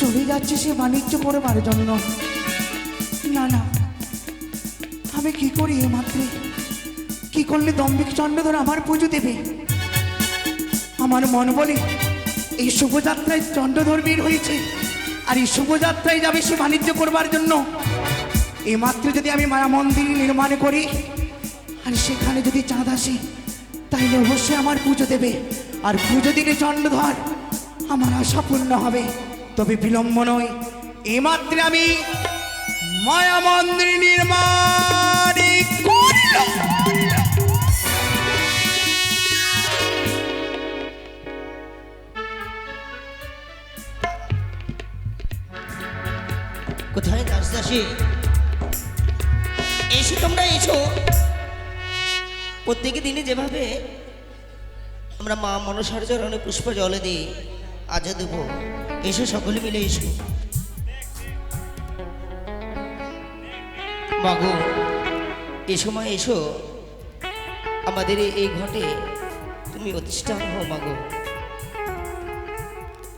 চলে যাচ্ছে, সে বাণিজ্য করবার জন্য না না, আমি কি করি এ মাত্রে কি করলে দম্বিক চন্দ্রধর আমার পুজো দেবে? আমার মন বলে, এই শুভযাত্রায় চন্দ্রধর বীর হয়েছে, আর এই শুভযাত্রায় যাবে সে বাণিজ্য করবার জন্য। এই মাত্র যদি আমি মায়া মন্দির নির্মাণ করি, আর সেখানে যদি চাঁদ আসে, তাইলে অবশ্যই আমার পুজো দেবে। আর পুজো দিলে চন্দ্রধর আমার আশা পূর্ণ হবে। তবে বিলম্ব নয়। এমাত্রে আমি মায়া মন্দির নির্মাণ কোথায় দাস দাসী এসো তোমরা, এসো। প্রত্যেক দিনে যেভাবে আমরা মা মনসার চরণে পুষ্প জলে দিই আজও দেব এসো সকলে মিলে এসো। মাগো এ সময় এসো। আমাদের এই- ঘটে তুমি অধিষ্ঠান হও মাগো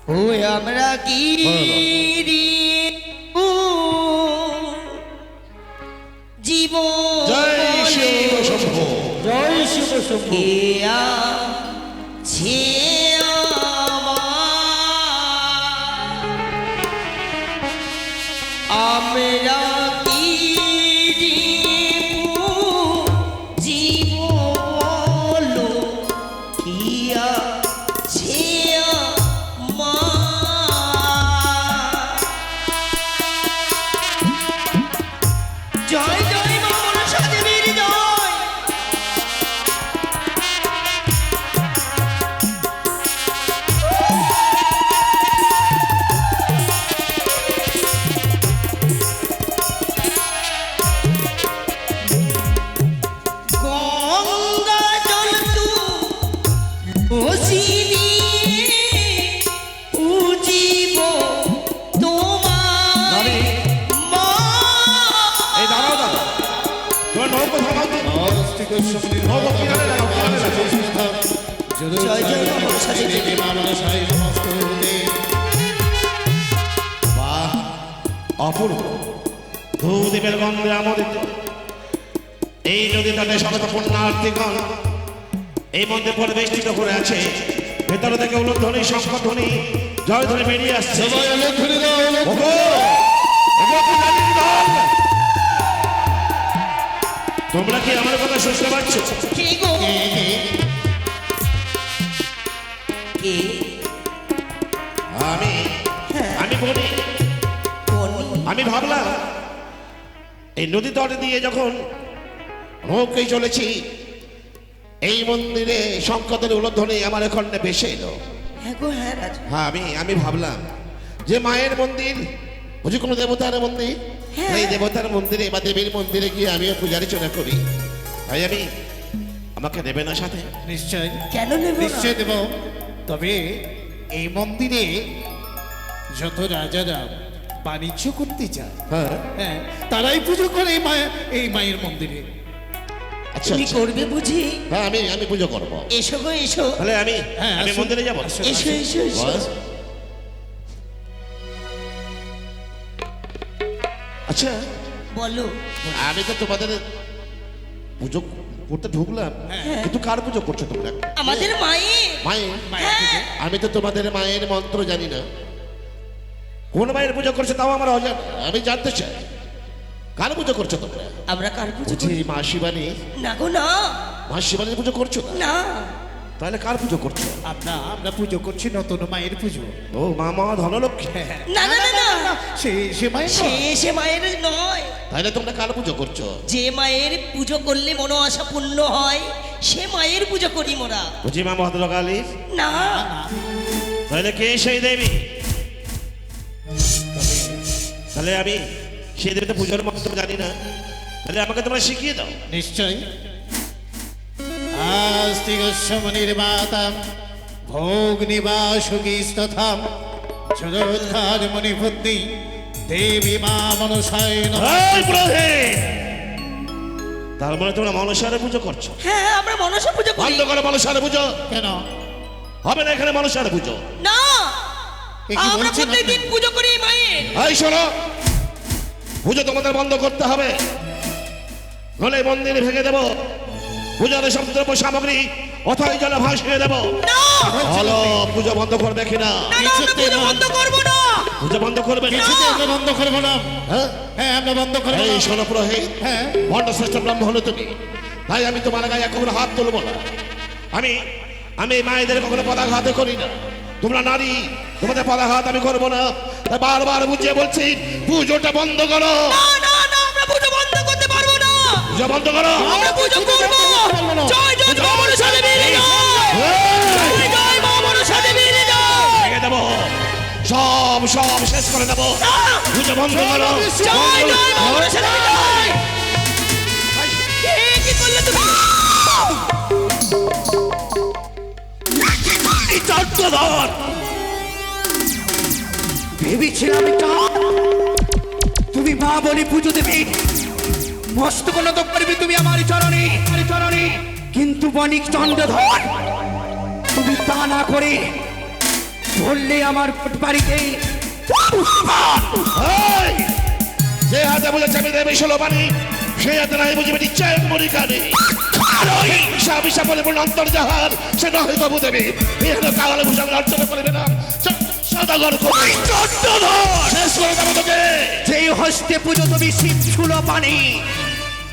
ও আমরা কি জীব জয় শিব শম্ভু। জয় শিব শম্ভু ছে পুণ্যার্থীগণ এই মধ্যে পরিবেষ্টিত করে আছে। ভেতর থেকে উলুধ্বনি শঙ্খধ্বনি জয়ধ্বনি বেরিয়ে আসছে! তোমরা কি আমার কথা শুনতে পাচ্ছ? কে গো? কে আমি। আমি বলি। আমি ভাবলাম এই নদী তটে দিয়ে যখন নৌকে চলেছি এই মন্দিরে সংকটের উলোধ্বনি আমার এখানে ভেসে এলো। হ্যাঁ হ্যাঁ হ্যাঁ আমি আমি ভাবলাম যে মায়ের মন্দির বুঝি কোনো দেবতার মন্দির? হ্যাঁ। এই দেবতার মন্দিরে বা দেবীর মন্দিরে গিয়ে আমিও পূজারিচনা করি। তাই আমি আমাকে নেবে না সাথে? নিশ্চয়। কেন নিশ্চয় দেব। তবে এই মন্দিরে যত রাজারা বাণিজ্য করতে চায় হ্যাঁ। হ্যাঁ তারাই পুজো করে এই মায়ের এই মায়ের মন্দিরে। তুমি আচ্ছা। করবে বুঝি? হ্যাঁ আমি আমি পুজো করব। এসো গো এসো। তাহলে আমি হ্যাঁ, আমি মন্দিরে যাব? এসো এসো এসো। আচ্ছা বলো। আমি তো তোমাদের পুজো করতে ঢুকলাম। কিন্তু কার পুজো করছ তোমরা? আমাদের মায়ের। মায়ের? হ্যাঁ। আমি তো তোমাদের মায়ের মন্ত্র জানি না। কোন মায়ের পুজো করছে তাও আমার অজানা। আমি জানতে চাই। কার পুজো করছ তোমরা? আমরা কার পুজো বুঝি করি মা শিবানী না গো না। মা শিবানীর পুজো করছ? না। না তাহলে কার পুজো করছ? আমরা আমরা পুজো করছি নতুন মায়ের পুজো। ও মা মা ধনলক্ষ্মী। না না না না সে সে মায়ের সে সে মায়ের নয়। তাহলে তোমরা কার পুজো করছ? যে মায়ের পুজো করলে মনো আশা পূর্ণ হয় সে মায়ের পুজো করি মোরা। বুঝি মা ভদ্রকালীর না। তাহলে কে সেই দেবী? তাহলে আমি সেই দেবীতে পুজোর মন্ত্র জানি না। তাহলে আমাকে তোমরা শিখিয়ে দাও। নিশ্চয় নির্মাতাম ভোগ দেবী মা মনসায়! তার মানে তোমরা মনসারে পুজো করছ? হ্যাঁ আমরা মনসা পুজো করি। বন্ধ করো মনসারে পুজো। কেন? হবে না এখানে মনসারে পুজো। না! এ আমরা প্রত্যেকদিন পুজো করি এই মায়ের। এই শোনো পুজো তোমাদের বন্ধ করতে হবে। নলে মন্দির ভেঙে দেবো। পূজার সব দ্রব্য সামগ্রী অথই জলে ভাসিয়ে দেবো। না! হলো পুজো বন্ধ করবে কিনা? না, না, আমরা বন্ধ করব না! পুজো বন্ধ করবে না? কিছুতে আমরা বন্ধ করব না। হ্যাঁ? হ্যাঁ আমরা বন্ধ করব এই শোনো পুরোহিত হ্যাঁ। ভণ্ড শ্রেষ্ঠ ব্রহ্ম হলো তুমি। তাই আমি তোমার গায়ে কখনো হাত তুলবো না। আমি আমি মায়েদের কখনো পদাঘাত করি না। তোমরা নারী তোমাদের পদাঘাত আমি করব না। বারবার বুঝিয়ে বলছি পুজোটা বন্ধ করো। না বন্ধ করো। আমরা পুজো করব। জয় জয় মা মনসা দেবীর জয় জয় জয় মা মনসা দেবীর জয় ভেঙে দেবো। সব সব শেষ করে দেবো। পুজো বন্ধ করো। জয় জয় মা মনসা দেবীর জয়। কি করলে তুমি? ভেবেছিলাম এটা। তুমি মা বলে পুজো দেবে। মস্ত কোনো তো করবে তুমি আমার চরণে আমার চরণে। কিন্তু বণিক চন্দ্রধর তুমি তা না করে বললে আমার বাড়িতে! যে হাতে বলেছে আমি দেবে ষোলো পানি সেই হাতে নাই বুঝবে দিচ্ছে মরি কানে। হিংসা বলে বলে অন্তর্জাহার সে নহে বাবু দেবে। ভূষণ অর্চনা করবে না। স- সদাগর করবে। শেষ করে দেবো তোকে। হস্তে পুজো তুমি শিব ছুলো পানি।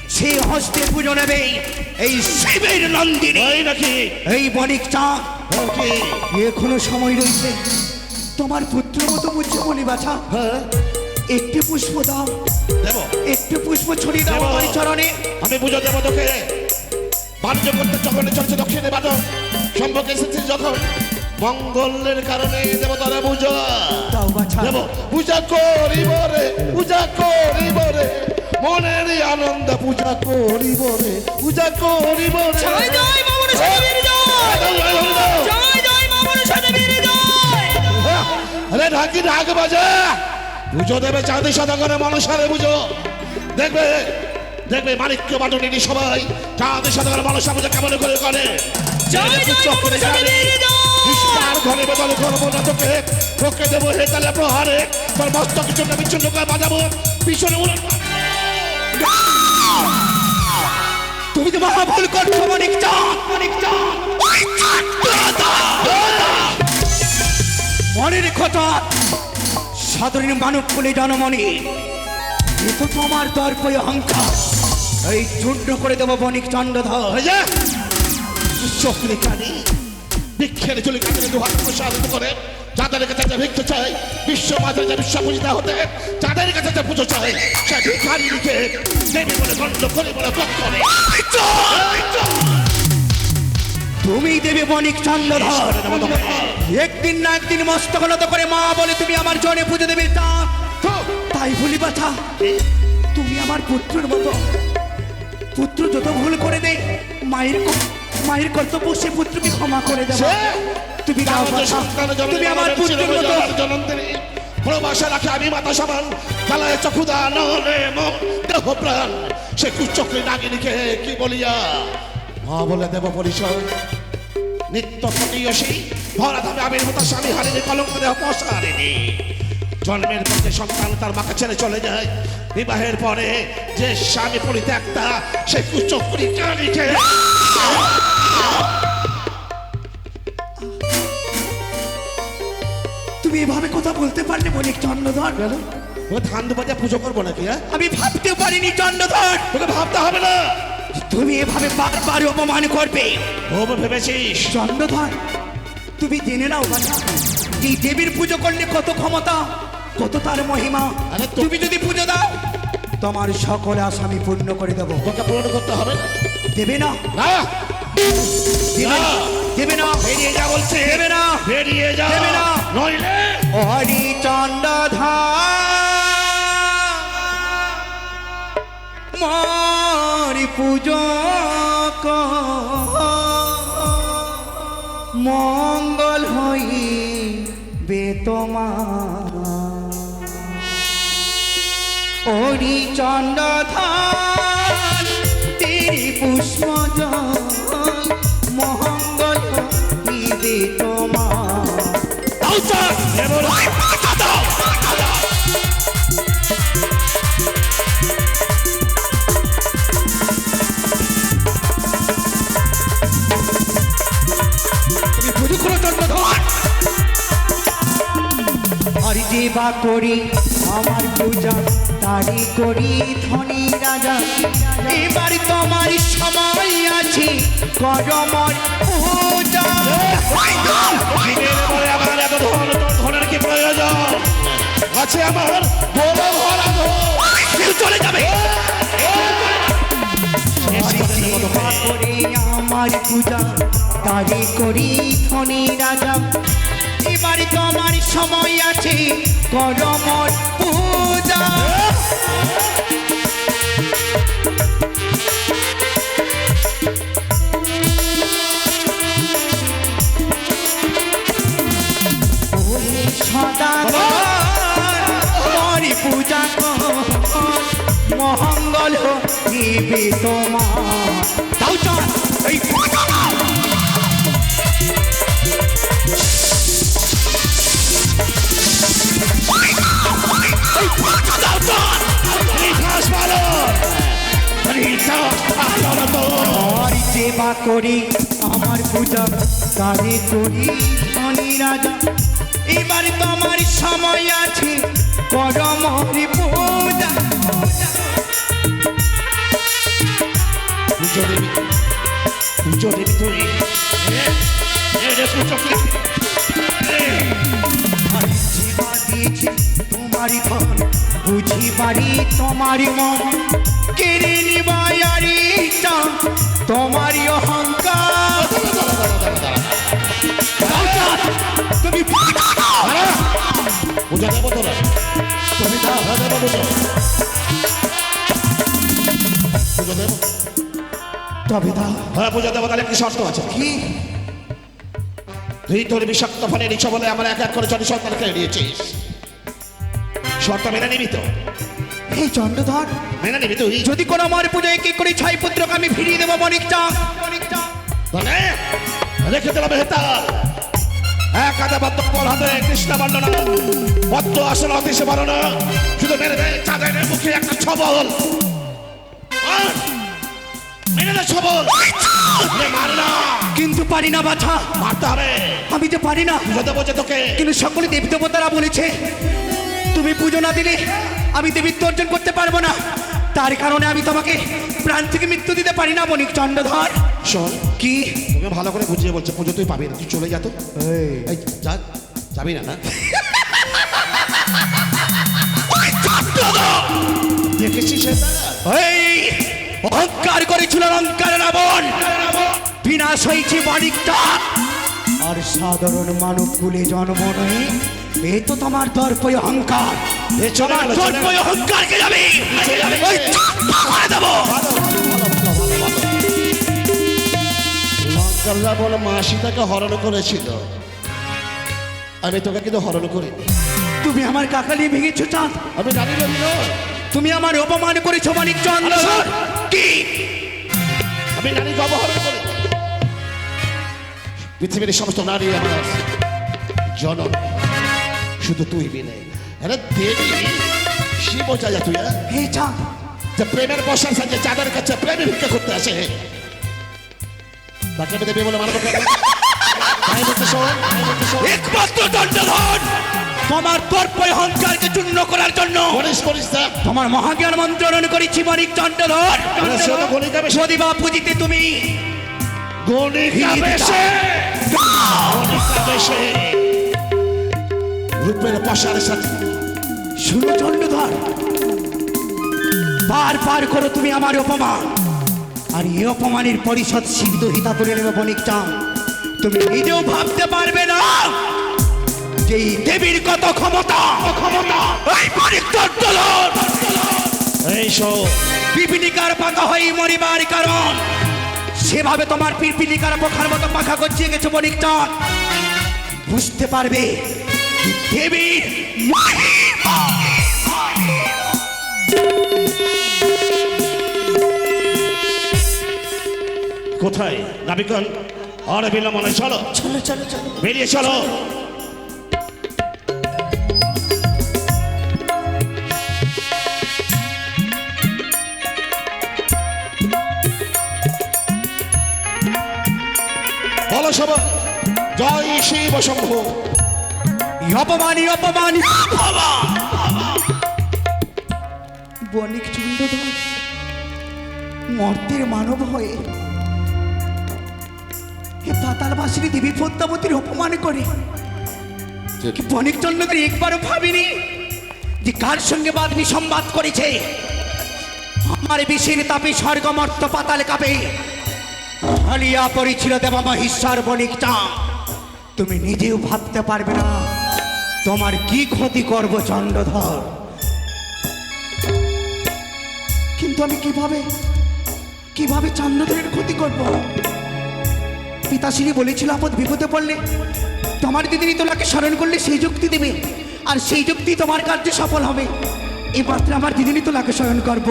সেই হস্তে পুজো নেবে এই শিবের নন্দিনী। নাকি? এই বণিক চাঁদ। এখনও সময় রয়েছে। তোমার পুত্র মতো বুঝছে বলি বাছা। হ্যাঁ। একটি পুষ্প দাও। দেবো। একটি পুষ্প ছড়িয়ে দাও। আমার চরণে। আমি পুজো দেবো তোকে। বাণিজ্য করতে যখন চলছে দক্ষিণে বাদ সম্পর্ক এসেছিস যখন মঙ্গলের কারণে দেবো তোরা পুজো। পূজা করিব রে পূজা করিব রে। মনের আনন্দ পূজা করিব রে পূজা করিব আরে ঢাকি ঢাক বাজা। পুজো দেবে চাঁদি সদাগরে মনসারে পুজো দেখবে দেখবে মানিক্য বাটনিনি সবাই চাঁদি সদাগরে মনসা পুজো কেমন করে করে। জয় জয় ঘরে বদল করব না তোকে তোকে দেবো হে তালে প্রহারে। তোর মস্তক চোখে বিচ্ছিন্ন করে বাজাবো। পিছনে উড়ে তুমি তো মহা ভুল করছ বণিক চাঁদ চাঁদ। সাধারণ মানব কুলে জনমণি এ তো তোমার দর্প অহংকার। এই চূর্ণ করে দেবো বণিক চন্দ্রধর। হয়ে যা চোখে কানি ভিক্ষের চলে কাছে দু হাত প্রসারিত করে। যাদের কাছে যা ভিক্ষে চাই বিশ্ব মাঝে যা বিশ্ব পূজিতা হতে যাদের কাছে যা পুজো চাই সে ভিখারিকে দেবী বলে গণ্ড করে বলে করে। তুমি দেবে বণিক চন্দ্রধর। একদিন না একদিন মস্তক নত করে মা বলে তুমি আমার জনে পুজো দেবে তা। তাই ভুলি বাছা তুমি আমার পুত্রের মতো। পুত্র যত ভুল করে দে মায়ের ক- মায়ের কর্তব্য সে পুত্রকে ক্ষমা করে দেব। তুমি তুমি আমার পুত্রের মতো প্রবাসে রাখে আমি মাতা সমান জ্বালায় চক্ষুদা নলে দেহ প্রাণ। সে কুচক্রী নাগিনীকে কি বলিয়া? মা বলে দেব পরিচয়। নিত্য প্রতিয়সী ভরা তবে আবির্ভূত স্বামী হারিনি কলঙ্ক দেহ পশা হারিনি জন্মের যে সন্তান তার মাকে ছেড়ে চলে যায়। বিবাহের পরে যে স্বামী পরিত্যক্তা সে কুচক্রী কানিকে তুমি এভাবে কথা বলতে পারলে বণিক চন্দ্রধর। তোকে ধান দুপাতে পুজো করব নাকি হ্যাঁ? আমি ভাবতে পারিনি চন্দ্রধর। তোকে ভাবতে হবে না। তুমি এভাবে বারবার অপমান করবে। ও ভেবেছিস? চন্দ্রধর তুমি জেনে নাও বাছা এই দেবীর পুজো করলে কত ক্ষমতা? কত তার মহিমা? তুমি যদি পুজো দাও। তোমার সকল আশা আমি পূর্ণ করে দেবো। তোকে পূরণ করতে হবে দেবে না। দেবে না। দেবে না। বেরিয়ে যা বলছে। দেবে না। বেরিয়ে যা। দেবে না। নইলে হরি চন্দ্রধার মারি পুজো মঙ্গল হই বেতমা হরি চন্দ্রধার তেরি পুষ্প মঙ্গল হইবে তোমার আর যে বা করি আমার পূজা তারি করি ধনী রাজা। এবার তোমার সময় আছে করমর পূজা। আছে আমার বড় ঘর কেউ চলে যাবে। করে আমার পূজা তারি করি ধনী রাজা। এবার তোমার সময় আছে করমর পূজা। সদা পূজা মহঙ্গল নিবে তোমার। এই সেবা করি আমার পূজা তারে করি ধনী রাজা এবার তোমার সময় আছে করমরি পূজা পুজো দেবী পুজো দেবী তুই এ, এ রে কুচক্রী এ, আর সেবা দিয়েছি তোমারই ধন বুঝি বাড়ি তোমারই মন। কেড়ে নিবায়ারি তোমারই অহংকার। তুমি পুজো দেবো তোরা তুমি দাও হ্যাঁ দেবো পুজো পুজো দেবো তবে হ্যাঁ পুজো দেবো তাহলে কি শর্ত আছে? কি? তুই তোর বিষাক্ত ফলে নিচ্ছ বলে আমার এক এক করে চল্লিশ সন্তানকে এড়িয়েছিস শর্ত মেনে নিবি তো? এই চন্দ্রধর মেনে নিবি তুই। যদি কোনো আমার পুজোয় কি করে ছাই পুত্রকে আমি ফিরিয়ে দেবো তাহলে রেখে দিলাম এক হাতে বদ্ধ পর হাতে কৃষ্ণ বর্ণনা পদ্ম আসল অতিশে বর্ণনা শুধু মেরে দেয় চাঁদের মুখে একটা ছবল। আর মেরে দে ছবল। এ না। কিন্তু পারি না বাছা। মারতে হবে। আমি যে পারি না। দেবো যে তোকে। কিন্তু সকলে দেবী দেবতারা বলেছে তুমি পুজো না দিলে আমি দেবীত্ব অর্জন করতে পারব না। তার কারণে আমি তোমাকে প্রাণ থেকে মৃত্যু দিতে পারি না বণিক চন্দ্রধর। শোন কি? তোকে ভালো করে বুঝিয়ে বলছে পুজো তুই পাবি না তুই চলে যা তো। এই। যা যাবি না না? দেখেছিস এই অহংকার করেছিল অহংকার রাবণ। বিনাশ হয়েছে বাণিকটা। আর সাধারণ মানব কুলে জন্ম নয় এ তো তোমার দর্পয় অহংকার। অহংকারকে ওই করে দেবো। মা সীতাকে হরণ করেছিল। আমি তোকে কিন্তু হরণ করিনি। তুমি আমার কাকালি ভেঙেছো চাঁদ। আমি জানি তুমি আমার অপমান করেছ মানিক চন্দ্র। আরে কি? আমি নারীকে করি পৃথিবীর সমস্ত নারী আমার জনম শুধু তুই বিনে আরে দেবী শিব যা তুই হ্যাঁ? হে চাঁদ যে প্রেমের বসার সাথে চাঁদের কাছে প্রেমে ভিক্ষা করতে আসে তাকে দেবী বলে মানব? তাই তাই। একমাত্র দণ্ডধর তোমার দর্প অহংকারকে চূর্ণ করার জন্য তোমার মহাজ্ঞান মন্ত্রণ করেছি মানিক সে। যদি বা পুজিতে তুমি রূপের পশার সাথে শুনো চন্দ্রধর বার বার করো তুমি আমার অপমান। আর এই অপমানের পরিষদ সিদ্ধ হিতা করে নেবে বণিক তুমি নিজেও ভাবতে পারবে না যে এই দেবীর কত ক্ষমতা। ক্ষমতা এই এই পিপিলিকার পাকা হয়ে মরিবার কারণ। সেভাবে তোমার পিপিলিকার পোখার মতো পাখা গজিয়ে গেছে বণিক চাঁদ বুঝতে পারবে দেবীর। কোথায়? নাবিকন আরে বিলম্ব নয় চলো। চলো চলো চলো। বেরিয়ে চলো। বলো সবাই জয় শিব শম্ভু। অপমান অপমান। বণিক মর্তের মানব হয়ে পাতালবাসিনী দেবী পদ্মাবতীর অপমান করে। বণিক চন্দ্রদের একবারও ভাবিনি যে কার সঙ্গে বাদনি সংবাদ করেছে? আমার বিষের তাপে স্বর্গমর্ত পাতাল কাপে। হালিয়া পড়েছিল দেবা মহিষ্যার বণিক চাঁদ। তুমি নিজেও ভাবতে পারবে না তোমার কি ক্ষতি করব, চন্দ্রধর? কিন্তু আমি কীভাবে কীভাবে চন্দ্রধরের ক্ষতি করব? পিতাশ্রী বলেছিল, আপদ বিপদে পড়লে তোমার দিদিনী তোলাকে স্মরণ করলে সেই যুক্তি দেবে, আর সেই যুক্তি তোমার কার্যে সফল হবে। এবার আমার দিদিনী তোলাকে স্মরণ করব।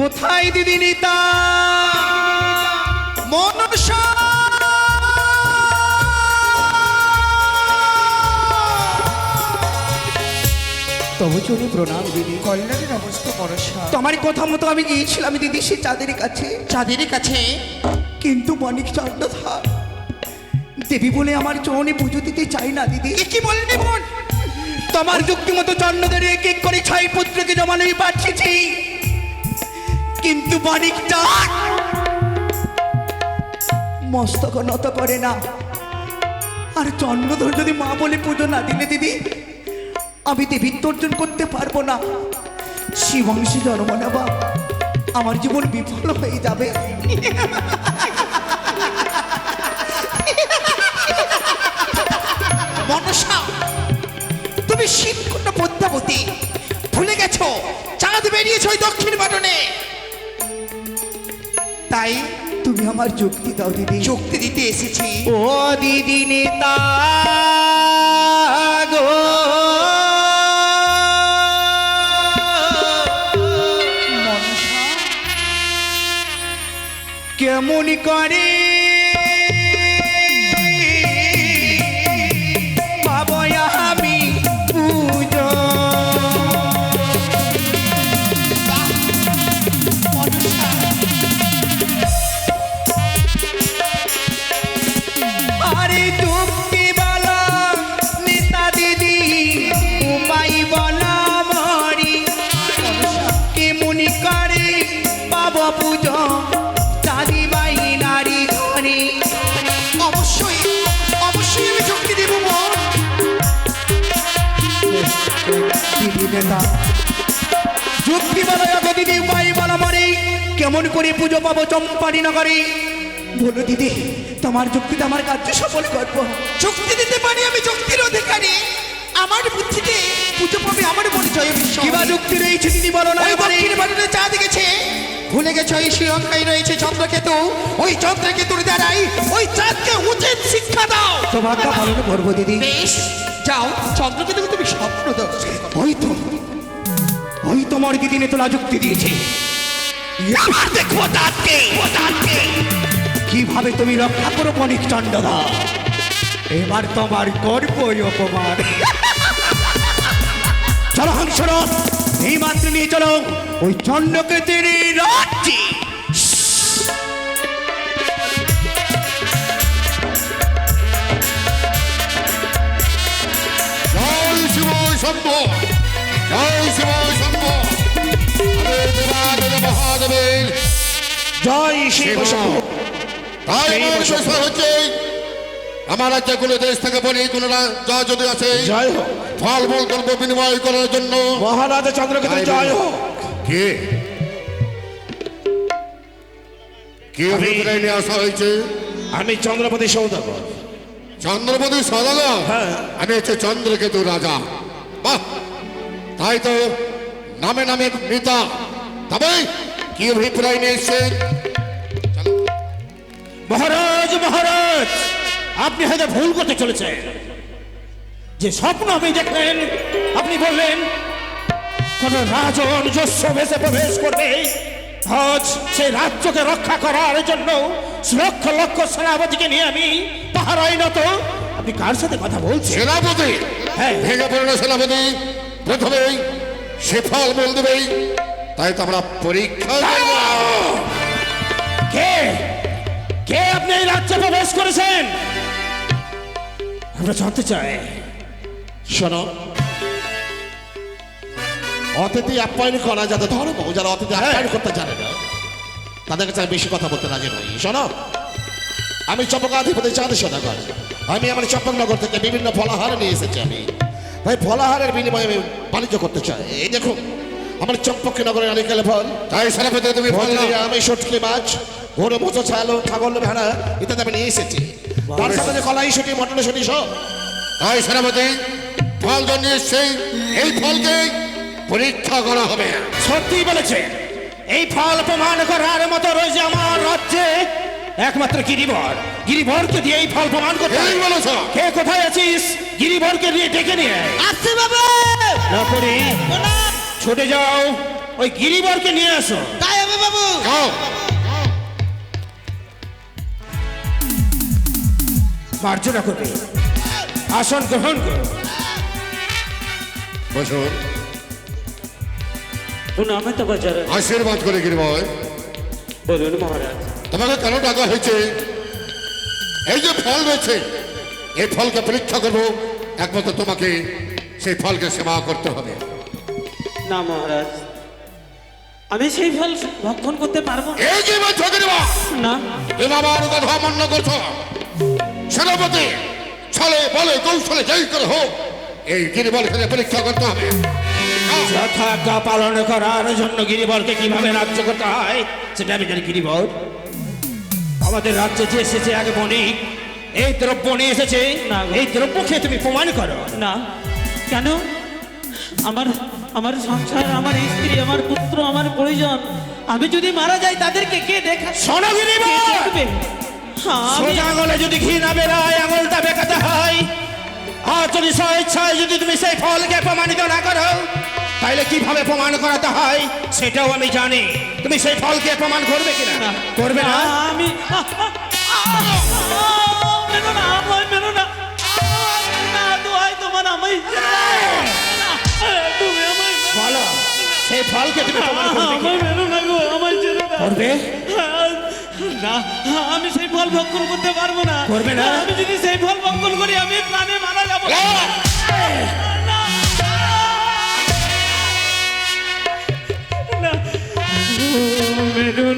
কোথায় দিদিনী তা? মনসা তবু চলে প্রণাম দিদি। কল্যাণের অবস্থা ভরসা তোমার কথা মতো আমি গিয়েছিলাম দিদি সে চাঁদের কাছে। চাঁদের কাছে? কিন্তু মানিক চন্দ্রধর দেবী বলে আমার চরণে পুজো দিতে চাই না দিদি। কি বললি বোন? তোমার যুক্তি মতো চন্দ্রদের এক এক করে ছাই পুত্রকে জমানোই পাঠিয়েছি। কিন্তু বণিক চাঁদ মস্তক নত করে না। আর চন্দ্রধর যদি মা বলে পুজো না দিলে দিদি আমি দেবীত্ব অর্জন করতে পারব না। শিবংশী জন্ম নেবা আমার জীবন বিফল হয়ে যাবে। মনসা, তুমি শীতকুণ্ড পদ্মাবতী, ভুলে গেছো? চাঁদ বেরিয়েছে ওই দক্ষিণ বাটনে। তাই তুমি আমার যুক্তি দাও, দিদি। যুক্তি দিতে এসেছি। ও দিদি নেতা গো। কেমন করে দিদি উপায় বলা মরে? কেমন করে পুজো পাবো চম্পারি নগরে? বলো দিদি তোমার যুক্তিতে আমার কার্য সফল করব। যুক্তি দিতে পারি আমি যুক্তির অধিকারী। আমার বুদ্ধিতে পুজো পাবে আমার পরিচয় কিবা যুক্তি রয়েছে দিদি বলো না দক্ষিণ বাটনে চাঁদ গেছে ভুলে গেছে ওই শ্রীলঙ্কায় রয়েছে চন্দ্রকেতু। ওই চন্দ্রকেতুর দ্বারাই ওই চাঁদকে উচিত শিক্ষা দাও। সৌভাগ্য পালন করব দিদি। বেশ যাও চন্দ্রকেতুকে তুমি স্বপ্ন করো। ওই তো। ওই তোমার দিদিনে তোলা যুক্তি দিয়েছে। দেখব কীভাবে তুমি রক্ষা করো বণিক চন্দ্রধর এবার তোমার গর্বই অপমান। চলো হংসরথ এই মাত্র নিয়ে চলো। ওই চন্দ্রকেতের রাজ্যে। জয় শিব শম্ভ। জয় শিব। তাই। হচ্ছে আমার রাজ্যে কোনো দেশ থেকে বলি কোনো যা যদি আছে জয় হোক। ফল মূল দ্রব্য বিনিময় করার জন্য। মহারাজা চন্দ্রকেতু জয় হোক। কে? কে অভিপ্রায় নিয়ে আসা হয়েছে? আমি চন্দ্রপতি সৌদাগর। চন্দ্রপতি সদাগর? হ্যাঁ। আমি হচ্ছে চন্দ্রকেতু রাজা। বাহ! তাই তো নামে নামে নেতা। তবে কি অভিপ্রায় নিয়ে এসছেন মহারাজ মহারাজ আপনি হয়তো ভুল করতে চলেছেন। যে স্বপ্ন আপনি দেখলেন আপনি বললেন কোন রাজন যস্য ভেসে প্রবেশ করবে। আজ সেই রাজ্যকে রক্ষা করার জন্য লক্ষ লক্ষ সেনাপতিকে নিয়ে আমি পাহারাই নত আপনি কার সাথে কথা বলছেন? সেনাপতি? হ্যাঁ। ভেঙে পড়ল সেনাপতি। প্রথমেই সে ফল মূল দেবেই তাই তো আমরা পরীক্ষা। কে? কে আপনি এই রাজ্যে প্রবেশ করেছেন? আমরা জানতে চাই। শোনো অতিথি আপ্যায়ন করা যাতে ধর্ম যারা অতিথি আপ্যায়ন করতে জানে না তাদের কাছে আমি বেশি কথা বলতে রাজি নই। শোনো আমি চপকাধিপতি চাঁদ সদাগর। আমি আমার চম্পকনগর থেকে বিভিন্ন ফলাহার নিয়ে এসেছি আমি। ভাই ফলাহারের বিনিময়ে আমি বাণিজ্য করতে চাই। এই দেখুন আমার চম্পক নগরের নারিকেল ফল তাই সেনাপতি তুমি ফল আমি সটকি মাছ গরু মোচো ছালো ছাগল ভেড়া ইত্যাদি আমি নিয়ে এসেছি। তার সাথে যে কলাই শুটি মটন শুটি সব। তাই সেনাপতি ফল জন্য এসছেই এই ফলকে পরীক্ষা করা হবে। সত্যি বলেছে এই ফল প্রমাণ করার মতো রয়েছে আমার রাজ্যে। একমাত্র গিরিবর। গিরিবরকে দিয়ে এই ফল প্রমাণ করতে। বলেছ? কে কোথায় আছিস? গিরিবরকে দিয়ে ডেকে নিয়ে। আসছে বাবু! না করি। ছুটে যাও। ওই গিরিবরকে নিয়ে আসো। তাই হবে বাবু। মার্জনা করবে। আসন গ্রহণ করো। বসুন প্রণামে তো বাজারে। আশীর্বাদ করে গিরিবয় বলুন মহারাজ। তোমাকে কেন টাকা হয়েছে? এই যে ফল রয়েছে এই ফলকে পরীক্ষা করব। একমাত্র তোমাকে সেই ফলকে সেবা করতে হবে। না মহারাজ। আমি সেই ফল ভক্ষণ করতে পারব এই যে না। তুমি আমার কথা অমান্য করছ। সেনাপতি ছলে বলে কৌশলে জয় করে হোক এই গিরিবল খেলে পরীক্ষা করতে হবে। যথাজ্ঞা পালন করার জন্য গিরিবরকে কীভাবে রাজ্য করতে হয় সেটা আমি জানি গিরিবর আমাদের রাজ্যে যে এসেছে আগে বণিক এই দ্রব্য নিয়ে এসেছে। না গো। এই দ্রব্য খেয়ে তুমি প্রমাণ করো। না। কেন? আমার আমার সংসার আমার স্ত্রী আমার পুত্র আমার পরিজন আমি যদি মারা যাই তাদেরকে কে দেখা শোনো কে দেখবে? হ্যাঁ, আমি সোজা আঙুলে যদি ঘি না বেরোয় আঙুলটা বেঁকাতে হয়। আর যদি স্বেচ্ছায় যদি তুমি সেই ফলকে প্রমাণিত না করো তাইলে কীভাবে প্রমাণ করাতে হয়? সেটাও আমি জানি। তুমি সেই ফলকে প্রমাণ করবে কিনা? না। করবে না? আমি বলো সেই ফলকে তুমি প্রমাণ করবে না আমি সেই ফল ভক্ষণ করতে পারব না। করবে না? আমি যদি সেই ফল ভক্ষণ করি আমি প্রাণে মারা যাব। মেরো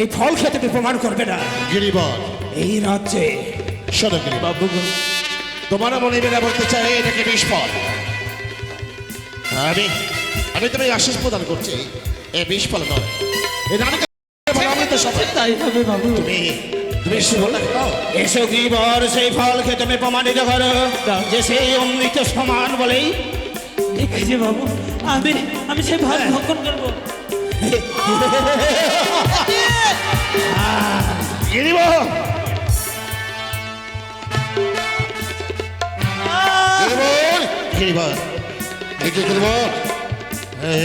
এই ফল খেয়ে তুমি প্রমাণ করবে না। গিরিবর। এই রাজ্যে শোনো গিরিবর। তোমার মনে বেলা বলতে চাই এটাকে বিস্ফল আমি আমি তোমায় আশ্বাস প্রদান করছি এ বিস্ফল নয়। এ রানীকে আমি তো সবাই তাই হবে বাবু তুমি তুমি এসে গিবর সেই ফল খেয়ে তুমি প্রমাণিত করো। যে সেই অমৃত সমান বলেই ঠিক আছে বাবু আমি আমি সে ভাত ভক্ষণ করব। গিরিবর গিরিবর একে গিরিবর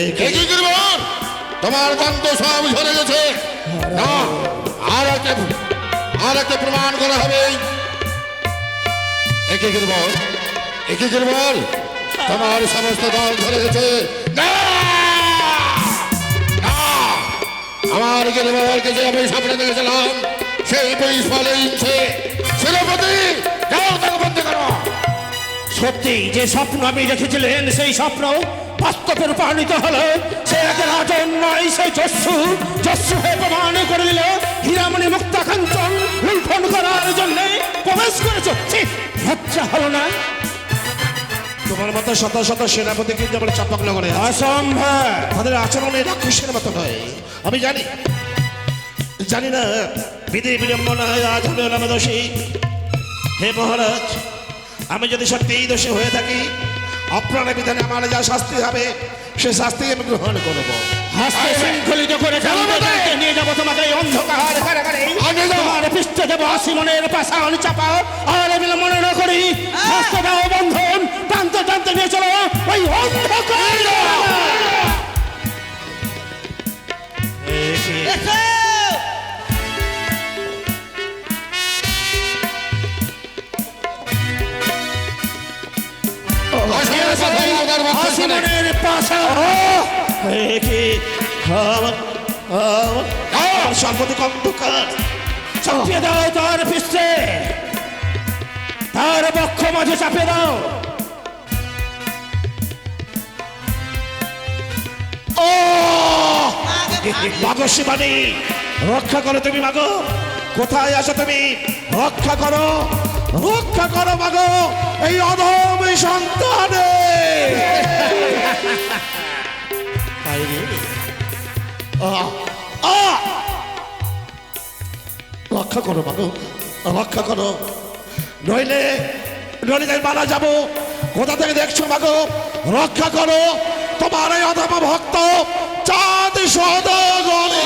একে গিরিবর তোমার দন্ত সব ঝরে গেছে। না আর একটা আর একটা প্রমাণ করা হবে। একে গিরিবর একে গিরিবর তোমার সমস্ত দল ঝরে গেছে! আমার গিরিবরকে যে আমি সামনে দেখেছিলাম সেই বই ফলে ইচ্ছে সেনাপতি যাও তাকে বন্ধ করো। সত্যি যে স্বপ্ন আমি দেখেছিলেন সেই স্বপ্ন বাস্তবে রূপায়িত হলো। সে এক রাজন নয় সেই যস্যু যস্যু হয়ে প্রমাণ করে দিল হীরামণি মুক্তা কাঞ্চন লুণ্ঠন করার জন্য প্রবেশ করেছ। ছি, লজ্জা হলো না? তোমার মতো শত শত সেনাপতি কিন্তু আমার চাপাক নগরে। অসম্ভব। তাদের আচরণ রাক্ষসের মতো নয়। আমি জানি জানি না বিধি বিড়ম্বনায় আজ আমি দোষী। হে মহারাজ আমি যদি সত্যিই দোষী হয়ে থাকি অপ্রাণ বিধানে আমার যা শাস্তি হবে সে শাস্তি আমি গ্রহণ করব। হাসতে শৃঙ্খলিত করে নিয়ে যাব তোমাকে এই অন্ধকার। কারাগারে আগে যাও। তোমার পৃষ্ঠে দেবো আসিমনের পাশান চাপা আর আমি মনে না করি। হাসতে দাও বন্ধন টানতে টানতে নিয়ে চলো ওই অন্ধকার। আসিমনের পাশা। কি অন্ধকার চাপিয়ে দাও তার পৃষ্ঠে তার বক্ষ মাঝে চাপিয়ে দাও। ও! মাগো শিবানী রক্ষা করো তুমি মাগো। কোথায় আছো তুমি? রক্ষা করো। রক্ষা করো মাগো এই অধম সন্তানে। আহ, আহ! রক্ষা করো মাগো রক্ষা করো। নইলে নইলে তাই মারা যাব। কোথা থেকে দেখছ মাগো? রক্ষা করো। তোমার এই অধম ভক্ত চাঁদ সদা গলে